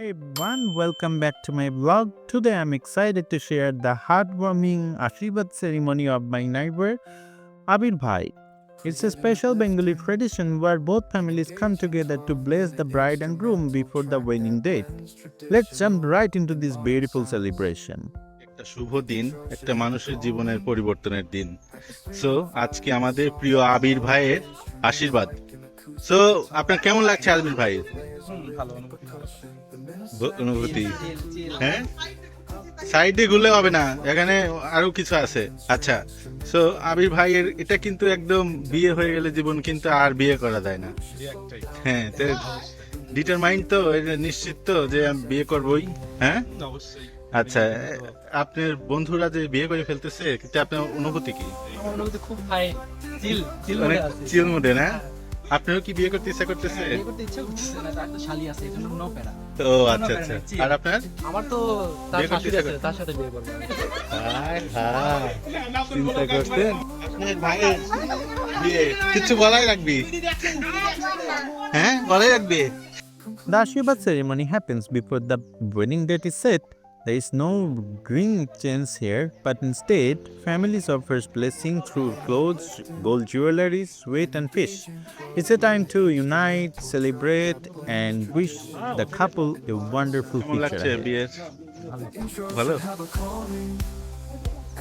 Hey everyone, welcome back to my vlog. Today I'm excited to share the heartwarming Ashirwad ceremony of my neighbor Abir Bhai. It's a special Bengali tradition where both families come together to bless the bride and groom before the wedding date. Let's jump right into this beautiful celebration. একটা শুভ দিন একটা মানুষের জীবনের পরিবর্তনের দিন so আজকে আমাদের প্রিয় আবির ভাইয়ের আশীর্বাদ সো আপনার কেমন লাগছে আবির ভাই? অনুভূতি। হ্যাঁ? সাইডে ঘুরলে হবে না এখানে আরও কিছু আছে। আচ্ছা সো আবির ভাইয়ের এটা কিন্তু একদম বিয়ে হয়ে গেলে জীবন কিন্তু আর বিয়ে করা যায় না। হ্যাঁ ডিটারমাইন্ড তো নিশ্চিত তো যে আমি বিয়ে করবই হ্যাঁ? আচ্ছা আপনার বন্ধুরা যে বিয়ে করে ফেলতেছে কিন্তু আপনার অনুভূতি কি? অনুভূতি খুব হাই চিল চিল মধ্যে না? আপনারও কি বিয়ে করতে ইচ্ছা করতেছে বিয়ে করতে ইচ্ছা করতেছে না তার তো শালি আছে এজন্য নো প্যারা ও আচ্ছা আচ্ছা। আর আপনার? আমার তো তার বিয়ে শাশুড়ি আছে তার সাথে বিয়ে করব। হায় হায়। চিন্তা করছেন? আপনার ভাইয়ের বিয়ে কিছু বলাই রাখবি হ্যাঁ বলাই রাখবি The Ashirwad ceremony happens before the wedding date is set. There is no green chance here, but instead, families offers blessing through clothes, gold jewelry, sweet and fish. It's a time to unite, celebrate, and wish the couple a wonderful কেমন future. লাগছে ahead. বিয়ের ভালো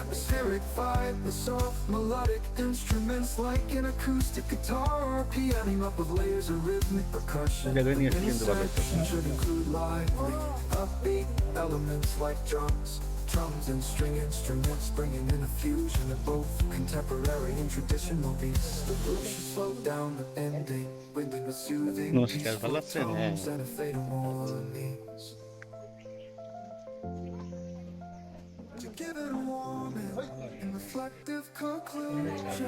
Atmospheric vibe, the soft melodic instruments like an acoustic guitar or piano up with layers of rhythmic percussion. জায়গায় নিয়ে Many কিন্তু ভালো হতো। sections should include lively, upbeat elements like drums, drums and string instruments bringing in a fusion of both contemporary and traditional beats. The roof should slow down the ending with the soothing peaceful tones and a fatal harmonies. Give it a warm and reflective conclusion.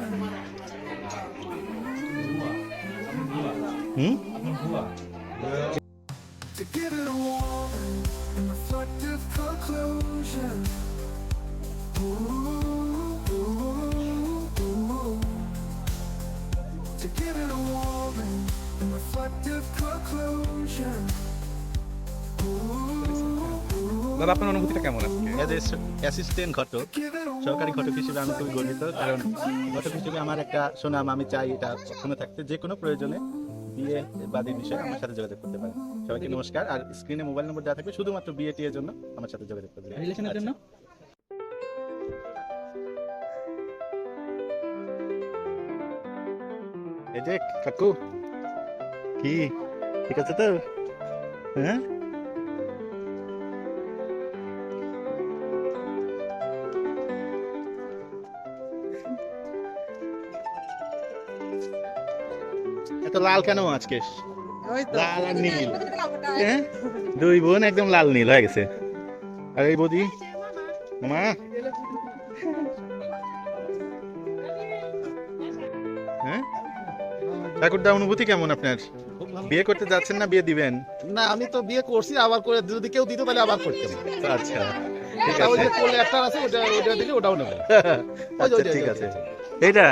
Hmm? দাদা আপনার অনুভূতিটা কেমন আজকে? Assistant ঘটক সরকারি ঘটক হিসেবে আমি খুবই গর্বিত কারণ ঘটক হিসেবে আমার একটা সুনাম আমি চাই এটা কখনো থাকতে যে কোনো প্রয়োজনে বিয়ে বাদীর বিষয়ে আমার সাথে যোগাযোগ করতে পারেন। সবাইকে নমস্কার আর স্ক্রিনে মোবাইল নম্বর দেওয়া থাকবে শুধুমাত্র বিয়ে টিয়ের জন্য আমার সাথে যোগাযোগ করবে রিলেশনের জন্য? এই যে কাকু। কি? ঠিক আছে তো? হ্যাঁ? এত লাল কেন আজকে? লাল আর নীল। হ্যাঁ? দুই বোন একদম লাল নীল হয়ে গেছে। আর এই বদি? মা? হ্যাঁ? ঠাকুরদা অনুভূতি কেমন আপনার? বিয়ে করতে যাচ্ছেন না বিয়ে দিবেন? না আমি তো বিয়ে করছি আবার করে যদি কেউ দিত তাহলে আবার করতাম। আচ্ছা ঠিক ওই আছে। যে কোলে একটা আছে ওটা ওটা দিলে ওটাও নেবে। আচ্ছা ঠিক আছে। এটা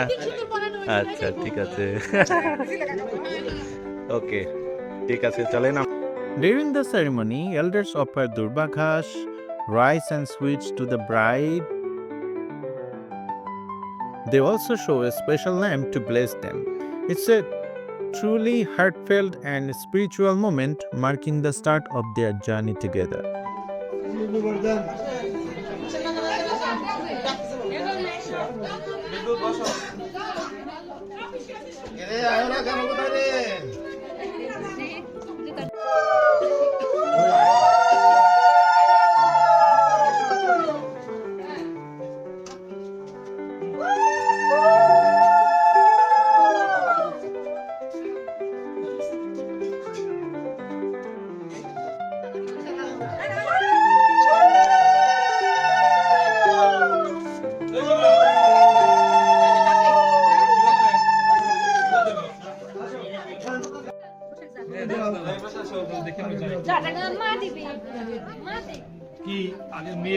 আচ্ছা ঠিক আছে ওকে ঠিক আছে চলেন আম- During the ceremony, elders offer durba ghash, rice and sweets to the bride. They also show a special lamp to bless them. It's a truly heartfelt and spiritual moment marking the start of their journey together. Pasok. Gede, ayaw na, gamang.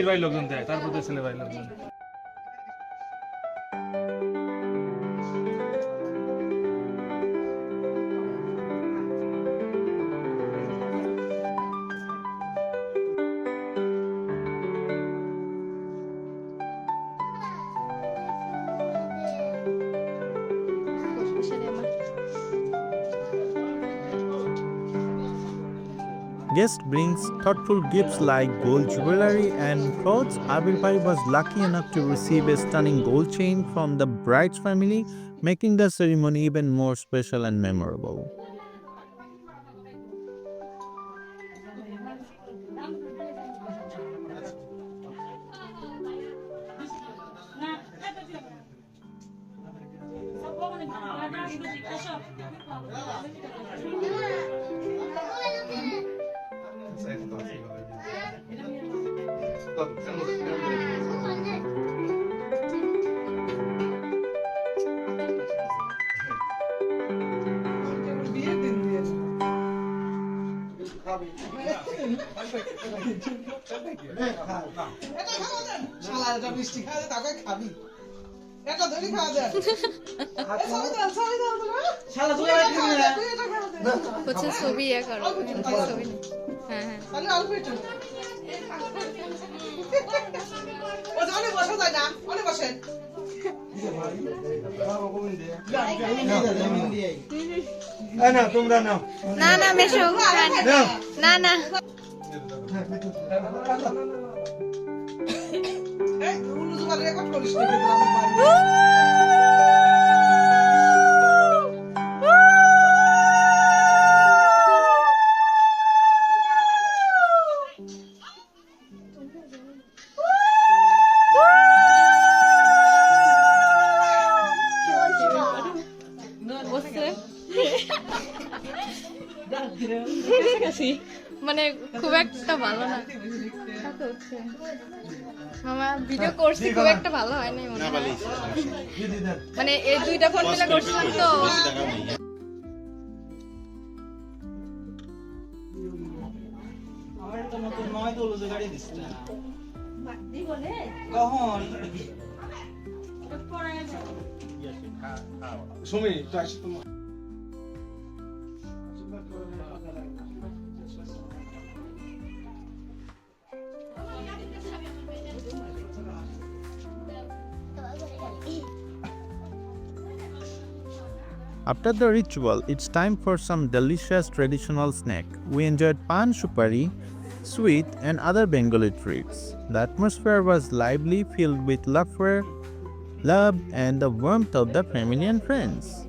বাড়ির লোকজন দেয় তারপর ছেলে ভাই লোকজন। Guest brings thoughtful gifts like gold jewelry and clothes. Abir Bhai was lucky enough to receive a stunning gold chain from the bride's family, making the ceremony even more special and memorable. মিষ্টি খাওয়া তাকে খাবি এটা ধরে খাওয়া যায় ছবি ছবি হ্যাঁ হ্যাঁ। অনেক বসে যায় না অনেক বসে। না না মেশো। না না রেকর্ড করিস খুব একটা ভালো না। মামা ভিডিও করছি খুব একটা ভালো হয় নাই মনে হয়। মানে এই দুইটা ফোন মিলে করছিলাম তো After the ritual, it's time for some delicious traditional snack. We enjoyed pan supari, sweet, and other Bengali treats. The atmosphere was lively, filled with laughter, love, and the warmth of the family and friends.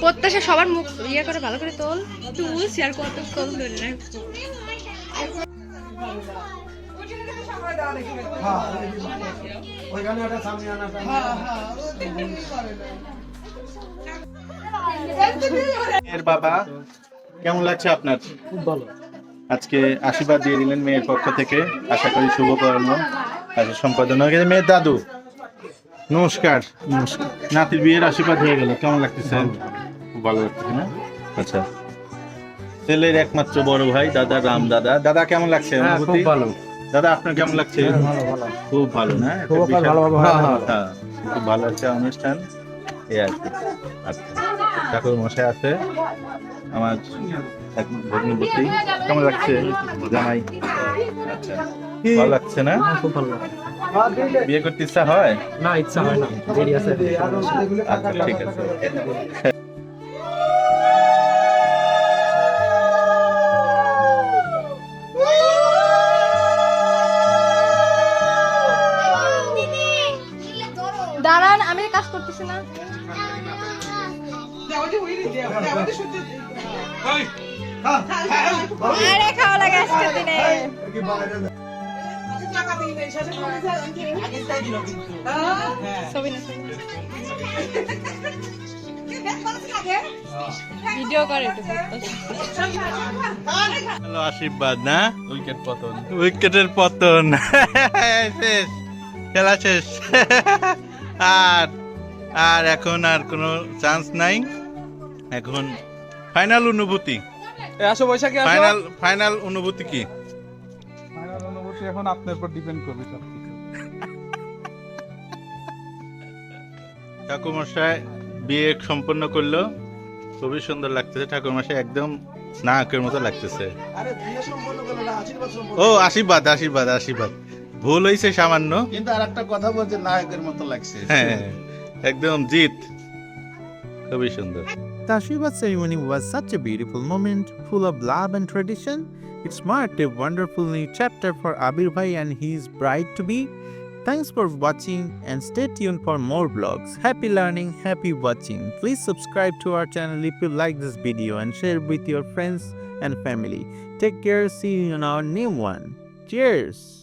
প্রত্যাশা সবার মুখ ইয়ে করে ভালো করে তোল। তুল share কত কল ধরে বাবা কেমন লাগছে আপনার? খুব ভালো। আজকে আশীর্বাদ দিয়ে দিলেন মেয়ের পক্ষ থেকে। আশা করি শুভকর্ম আচ্ছা সম্পাদন হয়ে গেছে মেয়ের দাদু। নমস্কার নাতির বিয়ের আশীর্বাদ হয়ে গেল কেমন লাগতেছে? খুব ভালো লাগতেছে না? আচ্ছা। ছেলের একমাত্র বড় ভাই দাদা রাম দাদা। দাদা কেমন লাগছে? অনুভূতি? দাদা আপনার কেমন লাগছে? খুব ভালো না? একটা বিশাল- হ্যাঁ, খুব ভালো একটা অনুষ্ঠান। এই আর কি। আচ্ছা। ঠাকুর মশাই আছে আমার এক ভগ্নিপতি কেমন লাগছে? জামাই আচ্ছা। ভালো লাগছে না খুব ভালো বিয়ে করতে ইচ্ছা হয় না ইচ্ছা হয় না দেরি আছে আচ্ছা ঠিক আছে দাঁড়ান আমি কাজ করতেছি না আরে খাওয়া লাগে আজকের দিনে ভিডিও করে হ্যালো আশীর্বাদ না? উইকেট পতন। উইকেটের পতন। শেষ। খেলা শেষ। আর আর এখন আর কোনো চান্স নাই। এখন ফাইনাল অনুভূতি। ফাইনাল ফাইনাল অনুভূতি কি? অনুভূতি এখন আপনার উপর ডিপেন্ড করবে সব কিছু ঠাকুরমশাই বিয়ে সম্পন্ন করল। খুবই সুন্দর লাগতেছে। ঠাকুরমশাই একদম নায়কের মতো লাগতেছে। আরে বিয়ে সম্পন্ন করল না আশীর্বাদ সম্পন্ন ও আশীর্বাদ আশীর্বাদ আশীর্বাদ। ভুল হয়েছে সামান্য। কিন্তু আর একটা কথা বলছে নায়কের মতো লাগছে। হ্যাঁ একদম জিত। খুবই সুন্দর। The Ashirvad ceremony was such a beautiful moment, full of love and tradition. It marked a wonderful new chapter for Abir Bhai and his bride to be. Thanks for watching and stay tuned for more vlogs. Happy learning, happy watching. Please subscribe to our channel if you like this video and share with your friends and family. Take care, see you in our new one. Cheers!